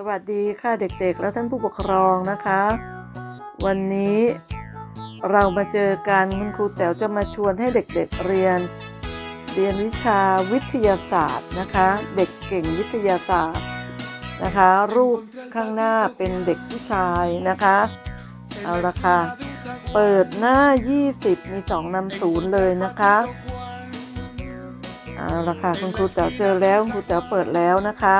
สวัสดีค่ะเด็กๆ และท่านผู้ปกครองนะคะ วันนี้เรามาเจอกันคุณครูแต๋วจะมาชวนให้เด็กๆเรียน เรียนวิชาวิทยาศาสตร์นะคะ เด็กเก่งวิทยาศาสตร์นะคะ รูปข้างหน้าเป็นเด็กผู้ชายนะคะเอาละค่ะเปิดหน้า 20 มี 2นำศูนย์เลยนะคะเอาละค่ะคุณครูแต๋วเจอแล้วคุณครูแต๋วเปิดแล้วนะคะ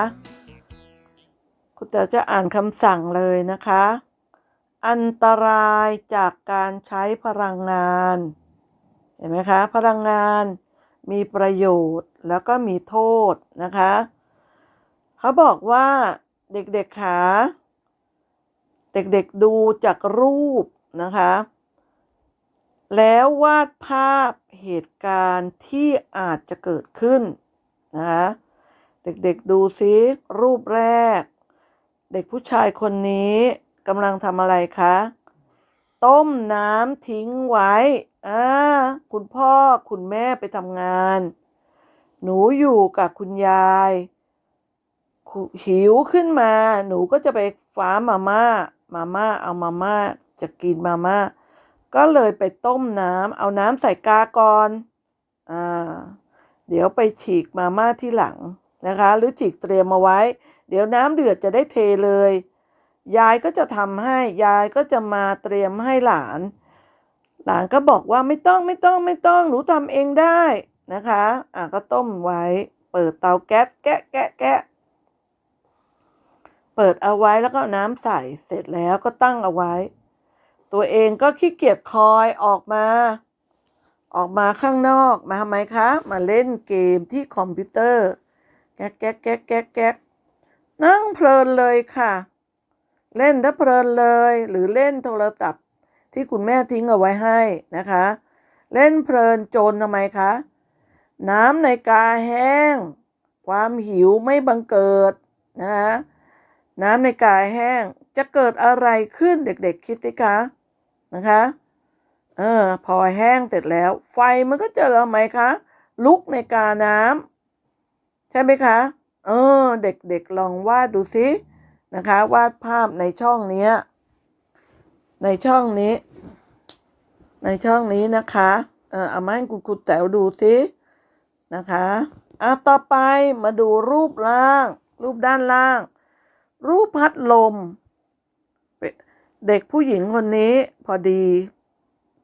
คุณแต๋วจะอ่านคำสั่งเลยนะคะ อันตรายจากการใช้พลังงาน เห็นไหมคะ พลังงานมีประโยชน์แล้วก็มีโทษนะคะ เขาบอกว่าเด็กๆขาเด็กๆดูจากรูปนะคะ แล้ววาดภาพเหตุการณ์ที่อาจจะเกิดขึ้นนะคะ เด็กๆดูซิรูปแรก เด็กผู้ชายคนนี้กำลังทำอะไรคะ ต้มน้ำทิ้งไว้อ่าคุณพ่อคุณแม่ไปทำงาน หนูอยู่กับคุณยาย หิวขึ้นมา หนูก็จะไปฟ้ามาม่า มาม่าเอามาม่าจะกินมาม่า ก็เลยไปต้มน้ำเอาน้ำใส่กาก่อนอ่าเดี๋ยวไปฉีกมาม่าที่หลังนะคะ หรือฉีกเตรียมมาไว้ เดี๋ยวน้ำเดือดจะได้เทเลย ยายก็จะทำให้ ยายก็จะมาเตรียมให้หลาน หลานก็บอกว่าไม่ต้องไม่ต้องไม่ต้องหนูทำเองได้นะคะอะก็ต้มไว้ เปิดเตาแก๊สแกะแกะแกะเปิดเอาไว้แล้วก็น้ำใส่เสร็จแล้วก็ตั้งเอาไว้ ตัวเองก็ขี้เกียจคอยออกมา ออกมาข้างนอกมาทำไมคะ มาเล่นเกมที่คอมพิวเตอร์ แก๊กแก๊กแก๊กแก๊กแก๊ก นั่งเพลินเลยค่ะ เล่นถ้าเพลินเลย หรือเล่นโทรศัพท์ ที่คุณแม่ทิ้งเอาไว้ให้นะคะ เล่นเพลินจนทำไมคะ น้ำในกาแห้ง ความหิวไม่บังเกิดนะคะน้ำในกายแห้งจะเกิดอะไรขึ้นเด็กๆคิดสิคะนะคะเออพอแห้งเสร็จแล้ว ไฟมันก็จะทำไมคะลุกในกาน้ำใช่ไหมคะ เออ เด็กๆลองวาดดูสินะคะ วาดภาพในช่องนี้ในช่องนี้ ในช่องนี้นะคะเออเอามาให้คุณครูแต๋วดูสินะคะอะต่อไปมาดูรูปล่าง รูปด้านล่าง รูปพัดลม เด็กผู้หญิงคนนี้พอดี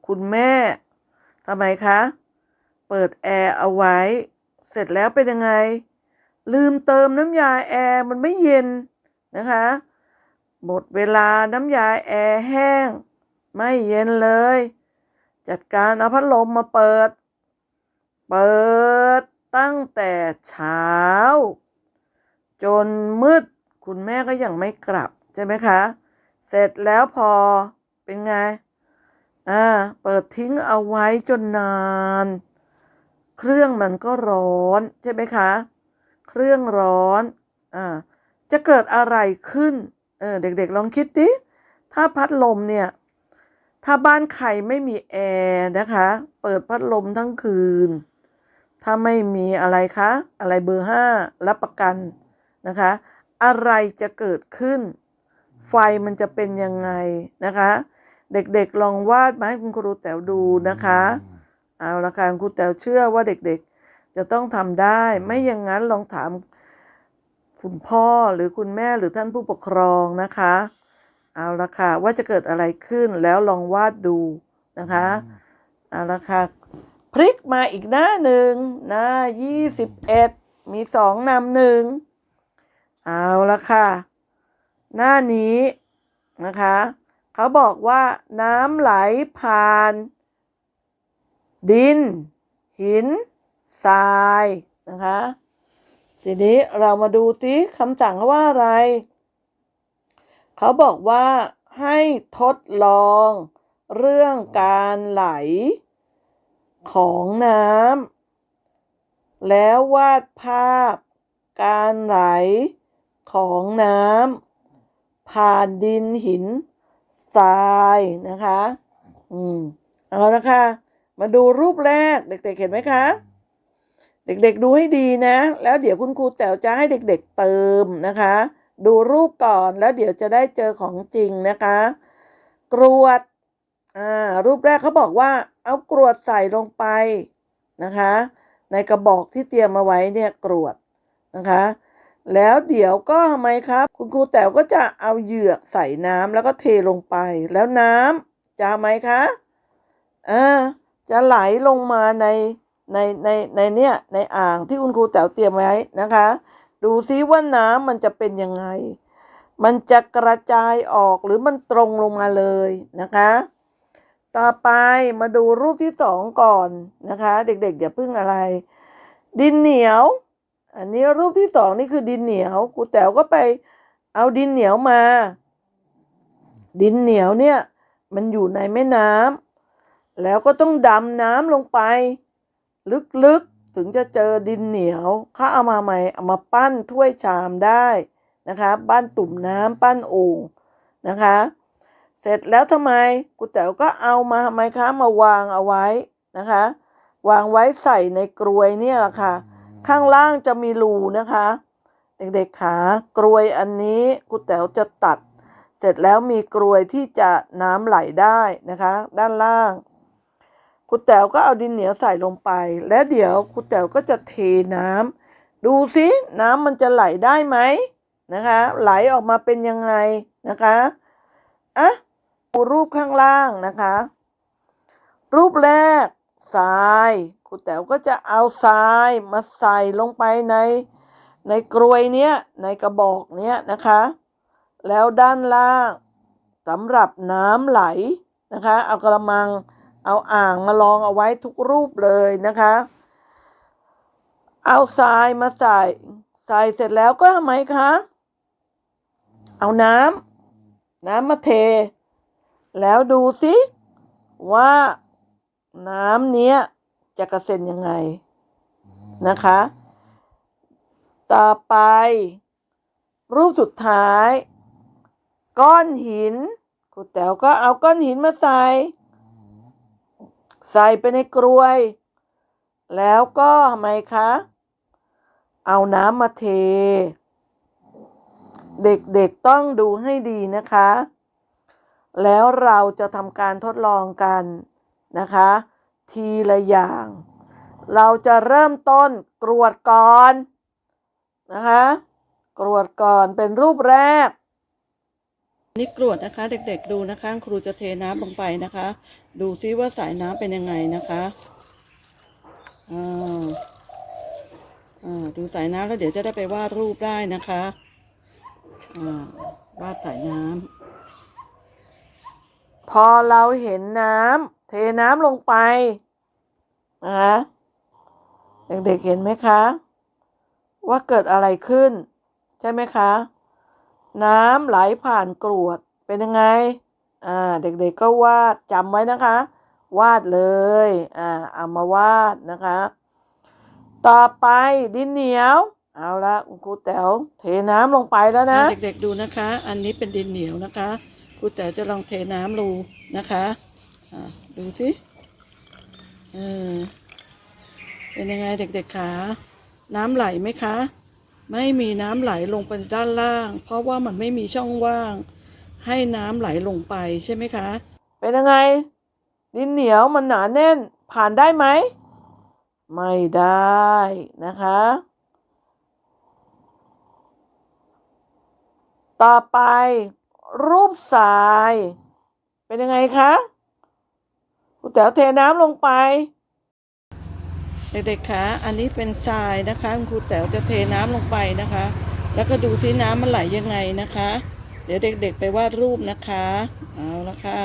คุณแม่ทำไมคะ เปิดแอร์เอาไว้ เสร็จแล้วเป็นยังไง ลืมเติมน้ำยาแอร์มันไม่เย็นนะคะหมดเวลาน้ำยาแอร์แห้ง ไม่เย็นเลย จัดการเอาพัดลมมาเปิด เปิดตั้งแต่เช้า จนมืดคุณแม่ก็ยังไม่กลับ ใช่ไหมคะ เสร็จแล้วพอเป็นไง อ่า เปิดทิ้งเอาไว้จนนาน เครื่องมันก็ร้อน ใช่ไหมคะ เครื่องร้อนอ่าจะเกิดอะไรขึ้นเออเด็กๆลองคิดดิถ้าพัดลมเนี่ย ถ้าบ้านใครไม่มีแอร์นะคะ เปิดพัดลมทั้งคืน ถ้าไม่มีอะไรคะ อะไรเบอร์ห้ารับประกันนะคะ อะไรจะเกิดขึ้น ไฟมันจะเป็นยังไงนะคะ เด็กๆลองวาดมาให้คุณครูแต๋วดูนะคะ เอาละค่ะคุณครูแต๋วเชื่อว่าเด็กๆ จะต้องทำได้ไม่อย่างนั้นลองถามคุณพ่อหรือคุณแม่หรือท่านผู้ปกครองนะคะ เอาละค่ะว่าจะเกิดอะไรขึ้นแล้วลองวาดดูนะคะเอาละค่ะพลิกมาอีกหน้าหนึ่งหน้ายี่สิบเอ็ดมีสองนำหนึ่งเอาละค่ะ หน้านี้นะคะ เขาบอกว่าน้ำไหลผ่าน ดิน หิน ทรายนะคะ ทีนี้เรามาดูสิคำสั่งเขาว่าอะไร เขาบอกว่าให้ทดลองเรื่องการไหลของน้ำแล้ววาดภาพการไหลของน้ำผ่านดินหินทรายนะคะ อืม เอาละค่ะ มาดูรูปแรก เด็กๆเห็นไหมคะ เด็กๆดูให้ดีนะ แล้วเดี๋ยวคุณครูแต๋วจะให้เด็กๆเติมนะคะ ดูรูปก่อนแล้วเดี๋ยวจะได้เจอของจริงนะคะ กรวดอ่ารูปแรกเขาบอกว่า เอากรวดใส่ลงไปนะคะ ในกระบอกที่เตรียมมาไว้เนี่ยกรวดนะคะ แล้วเดี๋ยวก็ทำไมครับ คุณครูแต๋วก็จะเอาเหยือกใส่น้ำแล้วก็เทลงไป แล้วน้ำจะไหมคะอ่าจะไหลลงมาใน ในในในเนี่ยในอ่างที่คุณครูแต๋วเตรียมไว้นะคะ ดูซิว่าน้ำมันจะเป็นยังไง มันจะกระจายออกหรือมันตรงลงมาเลยนะคะ ต่อไปมาดูรูปที่สองก่อนนะคะ เด็กๆอย่าพึ่งอะไร ดินเหนียว อันนี้รูปที่สองนี่คือดินเหนียวครูแต๋วก็ไปเอาดินเหนียวมา ดินเหนียวเนี่ยมันอยู่ในแม่น้ำแล้วก็ต้องดำน้ำลงไป ลึกๆ ถึงจะเจอดินเหนียวเขาเอามาใหม่เอามาปั้นถ้วยชามได้นะคะบ้านตุ่มน้ำปั้นโอ่งนะคะ เสร็จแล้วทำไมกูแต๋วก็เอามาทำไมคะมาวางเอาไว้นะคะ วางไว้ใส่ในกรวยเนี่ยแหละค่ะ ข้างล่างจะมีรูนะคะ เด็กๆขากรวยอันนี้กูแต๋วจะตัด เสร็จแล้วมีกรวยที่จะน้ำไหลได้นะคะ ด้านล่าง กูแต๋วก็เอาดินเหนียวใส่ลงไป แล้วเดี๋ยวกูแต๋วก็จะเทน้ำดูสิน้ำมันจะไหลได้ไหมนะคะ ไหลออกมาเป็นยังไงนะคะอะดูรูปข้างล่างนะคะ รูปแรกทรายครูแต๋วก็จะเอาทรายมาใส่ลงไปในในกรวยเนี้ยในกระบอกเนี้ยนะคะ แล้วด้านล่างสำหรับน้ำไหลนะคะ เอากระมัง เอาอ่างมาลองเอาไว้ทุกรูปเลยนะคะ เอาทรายมาใส่ ใส่เสร็จแล้วก็ทำไมคะ เอาน้ำน้ำมาเท แล้วดูสิว่าน้ำเนี้ยจะกระเซ็นยังไงนะคะ ต่อไป รูปสุดท้าย ก้อนหินครูแต๋วก็เอาก้อนหินมาใส่ ใส่ไปในกรวย แล้วก็ทำไมคะ เอาน้ำมาเท เด็กๆต้องดูให้ดีนะคะ แล้วเราจะทำการทดลองกันนะคะ ทีละอย่าง เราจะเริ่มต้นกรวดก่อนนะคะ กรวดก่อนเป็นรูปแรก นี่กรวดนะคะ เด็กๆดูนะคะ ครูจะเทน้ำลงไปนะคะ ดูซิว่าสายน้ำเป็นยังไงนะคะอ่าอ่าดูสายน้ำแล้วเดี๋ยวจะได้ไปวาดรูปได้นะคะอ่าวาดสายน้ำพอเราเห็นน้ำเทน้ำลงไปนะคะเด็กๆเห็นไหมคะ ว่าเกิดอะไรขึ้น ใช่ไหมคะ น้ำไหลผ่านกรวดเป็นยังไงอ่าเด็กๆก็วาดจำไว้นะคะ วาดเลยอ่าเอามาวาดนะคะ ต่อไปดินเหนียว เอาละคุณครูแต๋วเทน้ำลงไปแล้วนะเด็กๆดูนะคะ อันนี้เป็นดินเหนียวนะคะครูแต๋วจะลองเทน้ำรูนะคะอ่าดูสิเออเป็นยังไงเด็กๆคะน้ำไหลไหมคะ ไม่มีน้ำไหลลงไปด้านล่าง เพราะว่ามันไม่มีช่องว่าง ให้น้ำไหลลงไปใช่ไหมคะ เป็นยังไง ดินเหนียวมันหนาแน่นผ่านได้ไหม ไม่ได้นะคะ ต่อไป รูปทราย เป็นยังไงคะคุณแต๋วเทน้ำลงไป เด็กๆคะอันนี้เป็นทรายนะคะคุณครูแต๋วจะเทน้ำลงไปนะคะ แล้วก็ดูซิน้ำมันไหลยังไงนะคะ เดี๋ยวเด็ก ๆ ไปวาดรูปนะคะเอาละค่ะ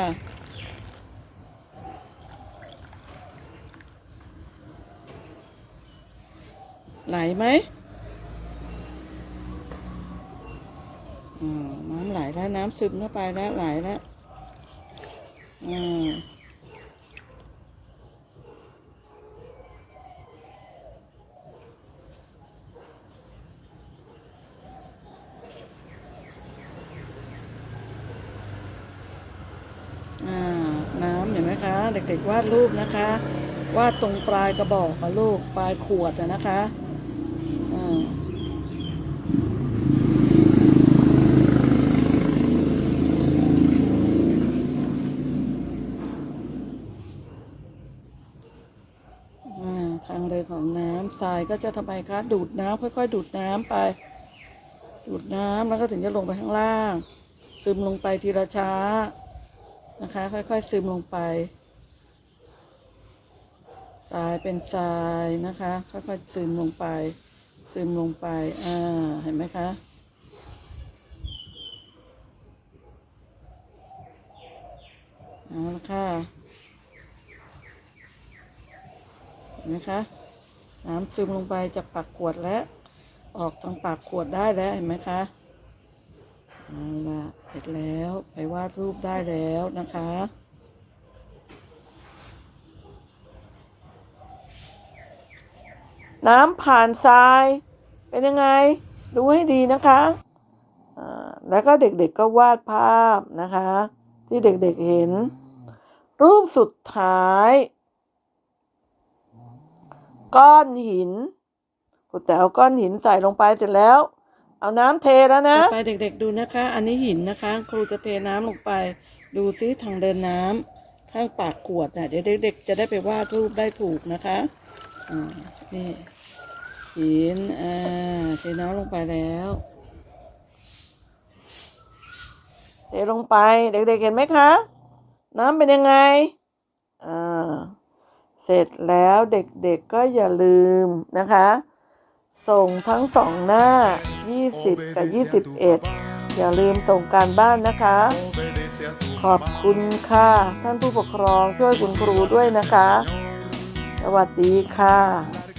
ไหลไหมอ่าน้ำไหลแล้วน้ำซึมเข้าไปแล้วไหลแล้วอ่า เด็กๆวาดรูปนะคะ วาดตรงปลายกระบอกกับลูกปลายขวดนะคะทางเดินของน้ำทรายก็จะทำไมคะ ดูดน้ำค่อย ๆ ดูดน้ำไป ดูดน้ำแล้วก็ถึงจะลงไปข้างล่าง ซึมลงไปทีละช้านะคะ ค่อย ๆ ซึมลงไป ทรายเป็นทรายนะคะค่อยๆซึมลงไป ซึมลงไป อ่า เห็นไหมคะเอาละค่ะเห็นไหมคะน้ำซึมลงไปจากปากขวดแล้ว ออกทางปากขวดได้แล้วเห็นไหมคะเอาละเสร็จแล้วไปวาดรูปได้แล้วนะคะ น้ำผ่านทราย เป็นยังไง ดูให้ดีนะคะแล้วก็เด็กๆก็วาดภาพนะคะ ที่เด็กๆเห็น รูปสุดท้าย ก้อนหินครูแต่เอาก้อนหินใส่ลงไปเสร็จแล้ว เอาน้ำเทแล้วนะไปเด็ก ๆ ดูนะคะ อันนี้หินนะคะ ครูจะเทน้ำลงไป ดูซิทางเดินน้ำข้างปากขวดนะเดี๋ยวเด็ก ๆ จะได้ไปวาดรูปได้ถูกนะคะอ่านี่ หินอ่าเทน้ำลงไปแล้วเทลงไป เด็กๆเห็นไหมคะ น้ำเป็นยังไงอ่าเสร็จแล้วเด็กๆก็อย่าลืมนะคะ ส่งทั้งสองหน้า 20 กับ 21 อย่าลืมส่งการบ้านนะคะ ขอบคุณค่ะ ท่านผู้ปกครองช่วยคุณครูด้วยนะคะ สวัสดีค่ะ